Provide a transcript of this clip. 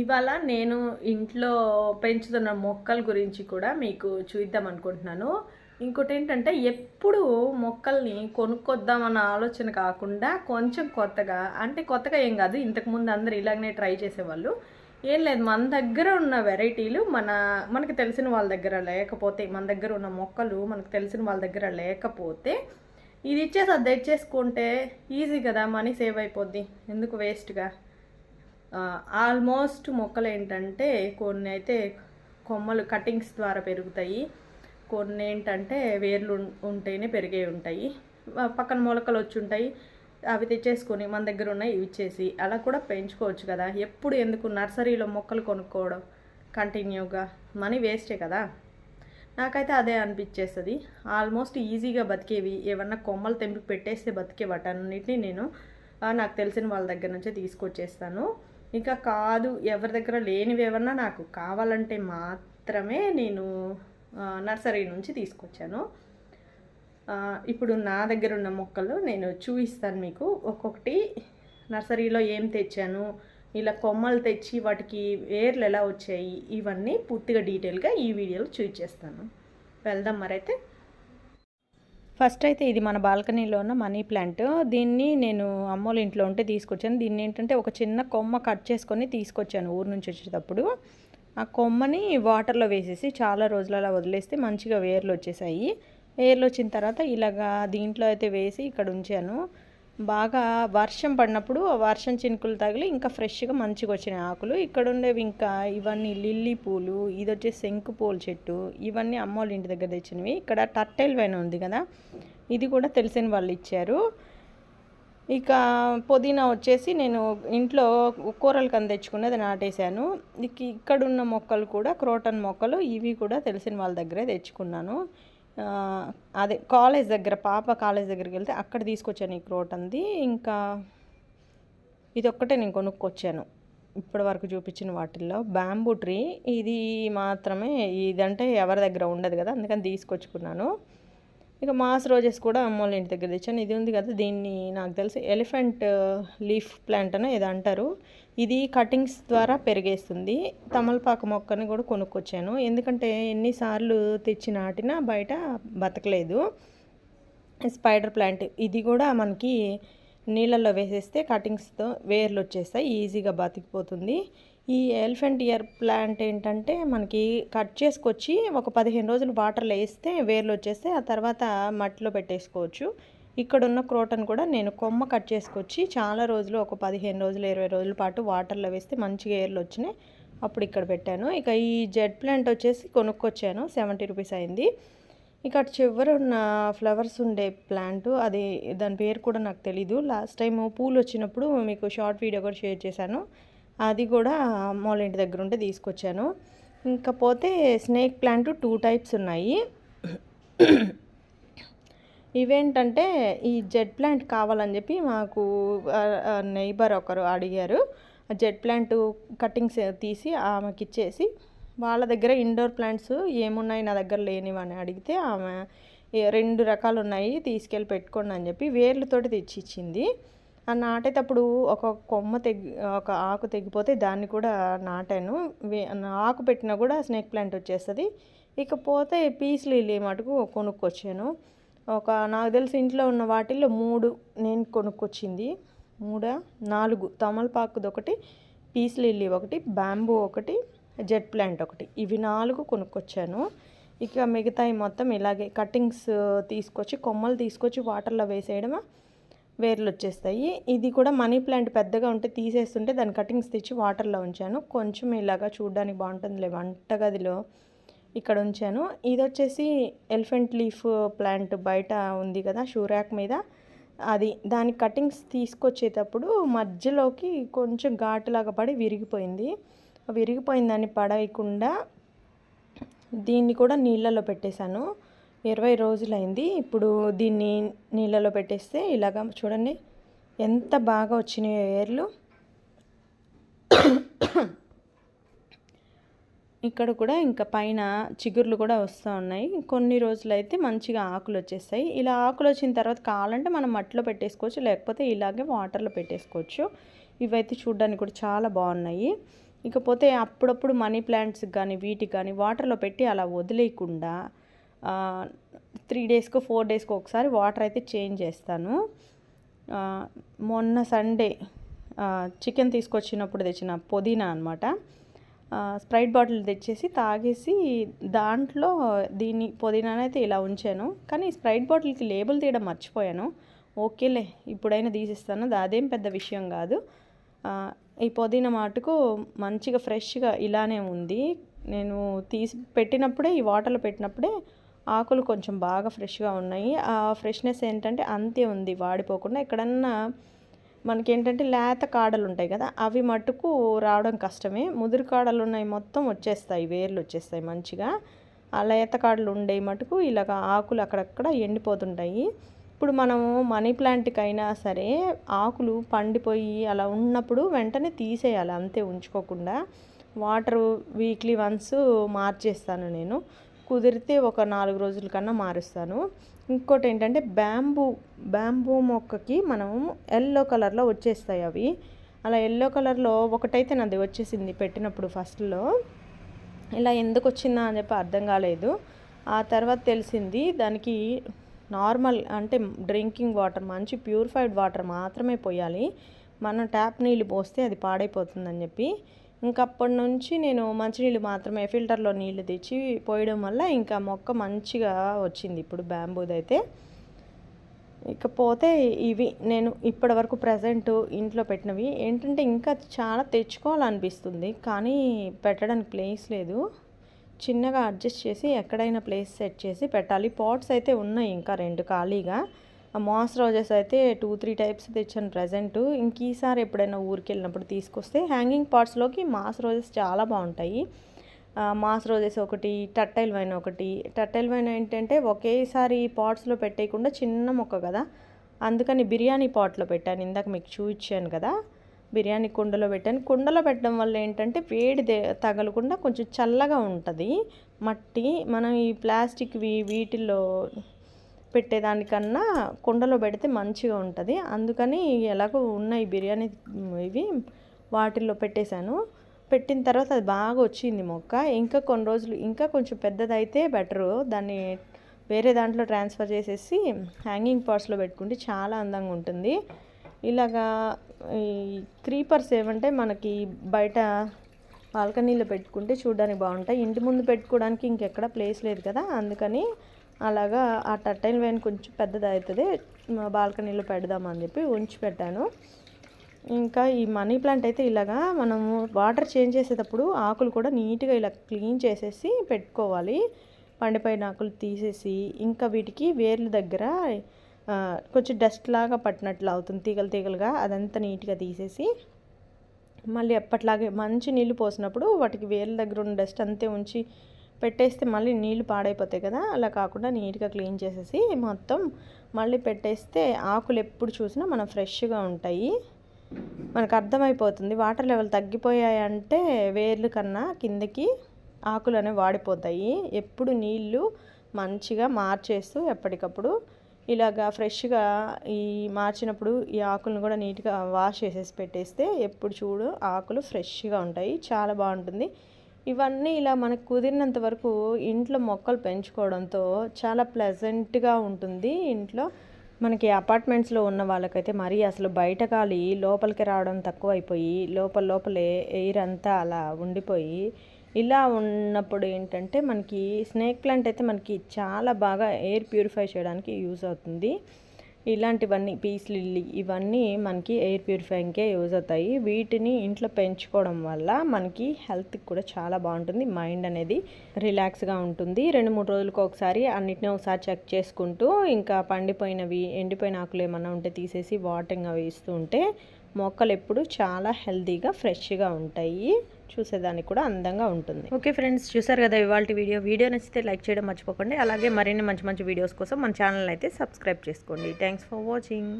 ఇవాళ నేను ఇంట్లో పెంచుతున్న మొక్కల గురించి కూడా మీకు చూద్దాం అనుకుంటున్నాను. ఇంకోటి ఏంటంటే ఎప్పుడు మొక్కల్ని కొనుక్కొద్దామన్న ఆలోచన కాకుండా కొంచెం కొత్తగా అంటే కొత్తగా ఏం కాదు ఇంతకుముందు అందరు ఇలాగనే ట్రై చేసేవాళ్ళు. ఏం లేదు మన దగ్గర ఉన్న వెరైటీలు మన మనకు తెలిసిన వాళ్ళ దగ్గర లేకపోతే మన దగ్గర ఉన్న మొక్కలు మనకు తెలిసిన వాళ్ళ దగ్గర లేకపోతే ఇది ఇచ్చేసి అది తెచ్చేసుకుంటే ఈజీ కదా మనీ సేవ్ అయిపోద్ది. ఎందుకు వేస్ట్గా? ఆల్మోస్ట్ మొక్కలు ఏంటంటే కొన్ని అయితే కొమ్మలు కటింగ్స్ ద్వారా పెరుగుతాయి. కొన్ని ఏంటంటే వేర్లు ఉంటేనే పెరిగే ఉంటాయి. పక్కన మొలకలు వచ్చి ఉంటాయి. అవి తెచ్చేసుకొని మన దగ్గర ఉన్నాయి ఇవి ఇచ్చేసి అలా కూడా పెంచుకోవచ్చు కదా. ఎప్పుడు ఎందుకు నర్సరీలో మొక్కలు కొనుక్కోవడం కంటిన్యూగా? మనీ వేస్టే కదా. నాకైతే అదే అనిపించేస్తుంది ఆల్మోస్ట్ ఈజీగా బతికేవి. ఏమన్నా కొమ్మలు తెంపి పెట్టేస్తే బతికే వాటన్నిటిని నేను నాకు తెలిసిన వాళ్ళ దగ్గర నుంచే తీసుకొచ్చేస్తాను. ఇంకా కాదు ఎవరి దగ్గర లేనివి ఏమన్నా నాకు కావాలంటే మాత్రమే నేను నర్సరీ నుంచి తీసుకొచ్చాను. ఇప్పుడు నా దగ్గర ఉన్న మొక్కలు నేను చూపిస్తాను మీకు. ఒక్కొక్కటి నర్సరీలో ఏం తెచ్చాను ఇలా కొమ్మలు తెచ్చి వాటికి వేర్లు ఎలా వచ్చాయి ఇవన్నీ పూర్తిగా డీటెయిల్గా ఈ వీడియోలో చూపించేస్తాను. వెళ్దాం మరైతే. ఫస్ట్ అయితే ఇది మన బాల్కనీలో ఉన్న మనీ ప్లాంట్. దీన్ని నేను అమ్మోళ్ళ ఇంట్లో ఉంటే తీసుకొచ్చాను. దీన్ని ఏంటంటే ఒక చిన్న కొమ్మ కట్ చేసుకొని తీసుకొచ్చాను ఊరు నుంచి వచ్చేటప్పుడు. ఆ కొమ్మని వాటర్లో వేసేసి చాలా రోజులు అలా వదిలేస్తే మంచిగా వేర్లు వచ్చేసాయి. వేర్లు వచ్చిన తర్వాత ఇలాగా దీంట్లో అయితే వేసి ఇక్కడ ఉంచాను. బాగా వర్షం పడినప్పుడు వర్షం చినుకులు తగిలి ఇంకా ఫ్రెష్గా మంచిగా వచ్చినాయి ఆకులు. ఇక్కడ ఉండేవి ఇంకా ఇవన్నీ లిల్లీ పూలు ఇది వచ్చేసి శంకు పూల చెట్టు ఇవన్నీ అమ్మోళ్ళ ఇంటి దగ్గర తెచ్చినవి. ఇక్కడ టట్టెల్ వైన్ ఉంది కదా ఇది కూడా తెలిసిన వాళ్ళు ఇచ్చారు. ఇక పుదీనా వచ్చేసి నేను ఇంట్లో కూరలు కని తెచ్చుకున్నది నాటేశాను. ఇక ఇక్కడున్న మొక్కలు కూడా క్రోటన్ మొక్కలు ఇవి కూడా తెలిసిన వాళ్ళ దగ్గరే తెచ్చుకున్నాను. అదే కాలేజ్ దగ్గర పాప కాలేజ్ దగ్గరికి వెళ్తే అక్కడ తీసుకొచ్చాను ఈ క్రోటన్ది ఇంకా ఇది ఒక్కటే నేను కొనుక్కొచ్చాను. ఇప్పటి వరకు చూపించిన వాటిల్లో. బ్యాంబూ ట్రీ ఇది మాత్రమే ఇదంటే ఎవరి దగ్గర ఉండదు కదా అందుకని తీసుకొచ్చుకున్నాను. ఇక మాస్ రోజెస్ కూడా అమ్మోళ్ళ ఇంటి దగ్గర తెచ్చాను. ఇది ఉంది కదా దీన్ని నాకు తెలిసి ఎలిఫెంట్ లీఫ్ ప్లాంట్ అని ఏదో అంటారు. ఇది కటింగ్స్ ద్వారా పెరిగేస్తుంది. తమలపాకు మొక్కని కూడా కొనుక్కొచ్చాను. ఎందుకంటే ఎన్నిసార్లు తెచ్చి నాటినా బయట బతకలేదు. స్పైడర్ ప్లాంట్ ఇది కూడా మనకి నీళ్ళల్లో వేసేస్తే కటింగ్స్తో వేర్లు వచ్చేస్తాయి ఈజీగా బతికిపోతుంది. ఈ ఎలిఫెంట్ ఇయర్ ప్లాంట్ ఏంటంటే మనకి కట్ చేసుకొచ్చి ఒక పదిహేను రోజులు వాటర్లో వేస్తే వేర్లు వచ్చేస్తే ఆ తర్వాత మట్టిలో పెట్టేసుకోవచ్చు. ఇక్కడ ఉన్న క్రోటన్ కూడా నేను కొమ్మ కట్ చేసుకొచ్చి చాలా రోజులు ఒక పదిహేను రోజులు ఇరవై రోజుల పాటు వాటర్లో వేస్తే మంచిగా ఏర్లు వచ్చినాయి. అప్పుడు ఇక్కడ పెట్టాను. ఇక ఈ జెడ్ ప్లాంట్ వచ్చేసి కొనుక్కొచ్చాను. సెవెంటీ రూపీస్ అయింది. ఇక అటు ఉన్న ఫ్లవర్స్ ఉండే ప్లాంట్ అది దాని పేరు కూడా నాకు తెలీదు. లాస్ట్ టైం పూలు వచ్చినప్పుడు మీకు షార్ట్ వీడియో కూడా షేర్ చేశాను. అది కూడా అమ్మోళ్ళ ఇంటి దగ్గర ఉంటే తీసుకొచ్చాను. ఇంకపోతే స్నేక్ ప్లాంట్ టూ టైప్స్ ఉన్నాయి. ఇవేంటంటే ఈ జెడ్ ప్లాంట్ కావాలని చెప్పి మాకు నైబర్ ఒకరు అడిగారు. ఆ జెడ్ ప్లాంట్ కటింగ్స్ తీసి ఆమెకి ఇచ్చేసి వాళ్ళ దగ్గర ఇండోర్ ప్లాంట్స్ ఏమున్నాయి నా దగ్గర లేనివని అడిగితే ఆమె రెండు రకాలు ఉన్నాయి తీసుకెళ్ళి పెట్టుకోండి అని చెప్పి వేర్లతోటి తెచ్చి ఇచ్చింది. నాటేటప్పుడు ఒక కొమ్మ తెగి ఒక ఆకు తెగిపోతే దాన్ని కూడా నాటాను. ఆకు పెట్టినా కూడా స్నేక్ ప్లాంట్ వచ్చేస్తుంది. ఇకపోతే పీస్ లిల్లీ మటుకు కొనుక్కొచ్చాను. ఒక నాకు తెలిసి ఇంట్లో ఉన్న వాటిల్లో మూడు నేను కొనుక్కొచ్చింది. మూడా? నాలుగు. తమలపాకుది ఒకటి పీస్ లిల్లీ ఒకటి బ్యాంబూ ఒకటి జెడ్ ప్లాంట్ ఒకటి. ఇవి నాలుగు కొనుక్కొచ్చాను. ఇక మిగతాయి మొత్తం ఇలాగే కటింగ్స్ తీసుకొచ్చి కొమ్మలు తీసుకొచ్చి వాటర్లో వేసేయడమా? వేర్లు వచ్చేస్తాయి ఇది కూడా మనీ ప్లాంట్ పెద్దగా ఉంటే తీసేస్తుంటే దాని కటింగ్స్ తెచ్చి వాటర్లో ఉంచాను. కొంచెం ఇలాగా చూడడానికి బాగుంటుందిలే వంటగదిలో ఇక్కడ ఉంచాను. ఇది వచ్చేసి ఎలిఫెంట్ లీఫ్ ప్లాంట్ బయట ఉంది కదా షూరాక్ మీద. అది దాని కటింగ్స్ తీసుకొచ్చేటప్పుడు మధ్యలోకి కొంచెం ఘాటులాగా పడి విరిగిపోయింది. విరిగిపోయిన దాన్ని పడవకుండా దీన్ని కూడా నీళ్ళలో పెట్టేశాను. ఇరవై రోజులైంది. ఇప్పుడు దీన్ని నీళ్ళలో పెట్టేస్తే ఇలాగా చూడండి ఎంత బాగా వచ్చినాయో ఏర్లు. ఇక్కడ కూడా ఇంకా పైన చిగుర్లు కూడా వస్తూ ఉన్నాయి. కొన్ని రోజులైతే మంచిగా ఆకులు వచ్చేస్తాయి ఇలా ఆకులు వచ్చిన తర్వాత కావాలంటే మనం మట్టిలో పెట్టేసుకోవచ్చు లేకపోతే ఇలాగే వాటర్లో పెట్టేసుకోవచ్చు. ఇవైతే చూడడానికి కూడా చాలా బాగున్నాయి. ఇకపోతే అప్పుడప్పుడు మనీ ప్లాంట్స్కి కానీ వీటికి కానీ వాటర్లో పెట్టి అలా వదిలేయకుండా త్రీ డేస్కో ఫోర్ డేస్కో ఒకసారి వాటర్ అయితే చేంజ్ చేస్తాను. మొన్న సండే చికెన్ తీసుకొచ్చినప్పుడు తెచ్చిన పుదీనా అనమాట స్ప్రైట్ బాటిల్ తెచ్చేసి తాగేసి దాంట్లో దీన్ని పుదీనానైతే ఇలా ఉంచాను. కానీ స్ప్రైట్ బాటిల్కి లేబుల్ తీయడం మర్చిపోయాను. ఓకేలే ఇప్పుడైనా తీసిస్తాను. అదేం పెద్ద విషయం కాదు. ఈ పుదీనా మాటకు మంచిగా ఫ్రెష్గా ఇలానే ఉంది. నేను తీసి పెట్టినప్పుడే ఈ వాటర్లో పెట్టినప్పుడే ఆకులు కొంచెం బాగా ఫ్రెష్గా ఉన్నాయి. ఆ ఫ్రెష్నెస్ ఏంటంటే అంతే ఉంది వాడిపోకుండా. ఎక్కడన్నా మనకి ఏంటంటే లేత కాడలు ఉంటాయి కదా అవి మట్టుకు రావడం కష్టమే. ముదురు కాడలు ఉన్నాయి మొత్తం వచ్చేస్తాయి వేర్లు వచ్చేస్తాయి మంచిగా. ఆ లేత కాడలు ఉండే మటుకు ఇలాగ ఆకులు అక్కడక్కడ ఎండిపోతుంటాయి. ఇప్పుడు మనము మనీ ప్లాంట్కి అయినా సరే ఆకులు పండిపోయి అలా ఉన్నప్పుడు వెంటనే తీసేయాలి అంతే ఉంచుకోకుండా. వాటర్ వీక్లీ వన్స్ మార్చేస్తాను నేను. కుదిరితే ఒక నాలుగు రోజుల కన్నా మారుస్తాను. ఇంకోటి ఏంటంటే బ్యాంబూ బ్యాంబూ మొక్కకి మనం ఎల్లో కలర్లో వచ్చేస్తాయి అవి. అలా ఎల్లో కలర్లో ఒకటైతే నాది వచ్చేసింది పెట్టినప్పుడు ఫస్ట్లో. ఇలా ఎందుకు వచ్చిందా అని చెప్పి అర్థం కాలేదు. ఆ తర్వాత తెలిసింది దానికి నార్మల్ అంటే డ్రింకింగ్ వాటర్ మంచి ప్యూరిఫైడ్ వాటర్ మాత్రమే పోయాలి. మనం ట్యాప్ నీళ్ళు పోస్తే అది పాడైపోతుందని చెప్పి. ఇంకప్పటి నుంచి నేను మంచినీళ్ళు మాత్రమే ఫిల్టర్లో నీళ్ళు తెచ్చి పోయడం వల్ల ఇంకా మొక్క మంచిగా వచ్చింది ఇప్పుడు బ్యాంబూది అయితే. ఇకపోతే ఇవి నేను ఇప్పటి వరకు ప్రజెంట్ ఇంట్లో పెట్టినవి. ఏంటంటే ఇంకా చాలా తెచ్చుకోవాలనిపిస్తుంది కానీ పెట్టడానికి ప్లేస్ లేదు. చిన్నగా అడ్జస్ట్ చేసి ఎక్కడైనా ప్లేస్ సెట్ చేసి పెట్టాలి. పాట్స్ అయితే ఉన్నాయి ఇంకా రెండు ఖాళీగా. ఆ మాస్ రోజెస్ అయితే టూ త్రీ టైప్స్ తెచ్చాను ప్రజెంట్. ఇంక ఈసారి ఎప్పుడైనా ఊరికి వెళ్ళినప్పుడు తీసుకొస్తే హ్యాంగింగ్ పాట్స్లోకి మాస్ రోజెస్ చాలా బాగుంటాయి. మాస్ రోజెస్ ఒకటి టట్టైల్ వైన్ ఒకటి. టట్టైల్ వైన్ ఏంటంటే ఒకేసారి పాట్స్లో పెట్టేయకుండా చిన్న మొక్క కదా. అందుకని బిర్యానీ పాట్లో పెట్టాను. ఇందాక మీకు చూపించాను కదా. బిర్యానీ కుండలో పెట్టాను. కుండలో పెట్టడం వల్ల ఏంటంటే వేడి తగలకుండా కొంచెం చల్లగా ఉంటుంది. మట్టి మనం ఈ ప్లాస్టిక్వి వీటిల్లో పెట్టేదానికన్నా కుండలో పెడితే మంచిగా ఉంటుంది. అందుకని ఎలాగో ఉన్నాయి బిర్యానీ ఇవి వాటిల్లో పెట్టేశాను. పెట్టిన తర్వాత అది బాగా వచ్చింది మొక్క. ఇంకా కొన్ని రోజులు ఇంకా కొంచెం పెద్దదైతే బెటరు. దాన్ని వేరే దాంట్లో ట్రాన్స్ఫర్ చేసేసి హ్యాంగింగ్ పార్ట్స్లో పెట్టుకుంటే చాలా అందంగా ఉంటుంది. ఇలాగా ఈ క్రీపర్స్ ఏమంటే మనకి బయట బాల్కనీలో పెట్టుకుంటే చూడడానికి బాగుంటాయి. ఇంటి ముందు పెట్టుకోవడానికి ఇంకెక్కడ ప్లేస్ లేదు కదా అందుకని అలాగా ఆ టర్టైన్ వైన్ కొంచెం పెద్దది అవుతుంది బాల్కనీలో పెడదామని చెప్పి ఉంచి పెట్టాను. ఇంకా ఈ మనీ ప్లాంట్ అయితే ఇలాగా మనము వాటర్ చేంజ్ చేసేటప్పుడు ఆకులు కూడా నీట్గా ఇలా క్లీన్ చేసేసి పెట్టుకోవాలి. పండిపోయిన ఆకులు తీసేసి ఇంకా వీటికి వేర్ల దగ్గర కొంచెం డస్ట్ లాగా పట్టినట్లు అవుతుంది. తీగలు తీగలుగా అదంతా నీట్గా తీసేసి మళ్ళీ ఎప్పట్లాగే మంచి నీళ్ళు పోసినప్పుడు వాటికి వేర్ల దగ్గర ఉన్న డస్ట్ అంతే ఉంచి పెట్టేస్తే మళ్ళీ నీళ్ళు పాడైపోతాయి కదా అలా కాకుండా నీట్గా క్లీన్ చేసేసి మొత్తం మళ్ళీ పెట్టేస్తే ఆకులు ఎప్పుడు చూసినా మనం ఫ్రెష్గా ఉంటాయి. మనకు అర్థమైపోతుంది. వాటర్ లెవెల్ తగ్గిపోయాయంటే వేర్లు కన్నా కిందకి ఆకులు అనేవి వాడిపోతాయి. ఎప్పుడు నీళ్ళు మంచిగా మార్చేస్తూ ఎప్పటికప్పుడు ఇలాగా ఫ్రెష్గా ఈ మార్చినప్పుడు ఈ ఆకులను కూడా నీట్గా వాష్ చేసేసి పెట్టేస్తే ఎప్పుడు చూడు ఆకులు ఫ్రెష్గా ఉంటాయి. చాలా బాగుంటుంది. ఇవన్నీ ఇలా మనకు కుదిరినంత వరకు ఇంట్లో మొక్కలు పెంచుకోవడంతో చాలా ప్లెజెంట్గా ఉంటుంది. ఇంట్లో మనకి అపార్ట్మెంట్స్లో ఉన్న వాళ్ళకైతే మరీ అసలు బయట గాలి లోపలికి రావడం తక్కువ అయిపోయి లోపల లోపలే ఎయిర్ అంతా అలా ఉండిపోయి ఇలా ఉన్నప్పుడు ఏంటంటే మనకి స్నేక్ ప్లాంట్ అయితే మనకి చాలా బాగా ఎయిర్ ప్యూరిఫై చేయడానికి యూజ్ అవుతుంది. ఇలాంటివన్నీ పీస్ లిల్లీ ఇవన్నీ మనకి ఎయిర్ ప్యూరిఫైయింగ్కే యూజ్ అవుతాయి. వీటిని ఇంట్లో పెంచుకోవడం వల్ల మనకి హెల్త్కి కూడా చాలా బాగుంటుంది. మైండ్ అనేది రిలాక్స్గా ఉంటుంది. రెండు మూడు రోజులకు ఒకసారి అన్నిటిని ఒకసారి చెక్ చేసుకుంటూ ఇంకా పండిపోయినవి ఎండిపోయిన ఆకులు ఏమన్నా ఉంటే తీసేసి వాటింగ్ అవి ఇస్తూ ఉంటే మొక్కలు ఎప్పుడు చాలా హెల్తీగా ఫ్రెష్గా ఉంటాయి. చూసేదానికి కూడా అందంగా ఉంటుంది. ఓకే ఫ్రెండ్స్ చూసారు కదా ఇవాళ వీడియో. వీడియో నచ్చితే లైక్ చేయడం మర్చిపోకండి. అలాగే మరిన్ని మంచి మంచి వీడియోస్ కోసం మన ఛానల్ అయితే సబ్స్క్రైబ్ చేసుకోండి. Thanks for watching.